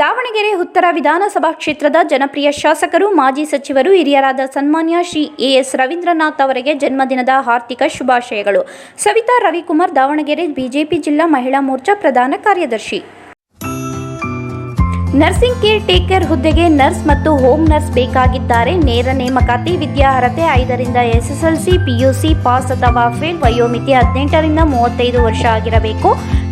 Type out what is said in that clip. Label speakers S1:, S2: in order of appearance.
S1: ದಾವಣಗೆರೆ ಉತ್ತರ ವಿಧಾನಸಭಾ ಕ್ಷೇತ್ರದ ಜನಪ್ರಿಯ ಶಾಸಕರು, ಮಾಜಿ ಸಚಿವರು, ಹಿರಿಯರಾದ ಸನ್ಮಾನ್ಯ ಶ್ರೀ ಎಎಸ್ ರವೀಂದ್ರನಾಥ್ ಅವರಿಗೆ ಜನ್ಮದಿನದ ಹಾರ್ದಿಕ ಶುಭಾಶಯಗಳು. ಸವಿತಾ ರವಿಕುಮಾರ್, ದಾವಣಗೆರೆ ಬಿಜೆಪಿ ಜಿಲ್ಲಾ ಮಹಿಳಾ ಮೋರ್ಚಾ ಪ್ರಧಾನ ಕಾರ್ಯದರ್ಶಿ. ನರ್ಸಿಂಗ್ ಕೇರ್ ಟೇಕರ್ ಹುದ್ದೆಗೆ ನರ್ಸ್ ಮತ್ತು ಹೋಮ್ ನರ್ಸ್ ಬೇಕಾಗಿದ್ದಾರೆ. ನೇರ ನೇಮಕಾತಿ ವಿದ್ಯಾರ್ಹತೆ ಐದರಿಂದ ಎಸ್ಎಸ್ಎಲ್ಸಿ, ಪಿಯುಸಿ, ಪಾಸ್ ಅಥವಾ ಫೇಲ್ ವಯೋಮಿತಿ ಹದಿನೆಂಟರಿಂದ ಮೂವತ್ತೈದು ವರ್ಷ ಆಗಿರಬೇಕು.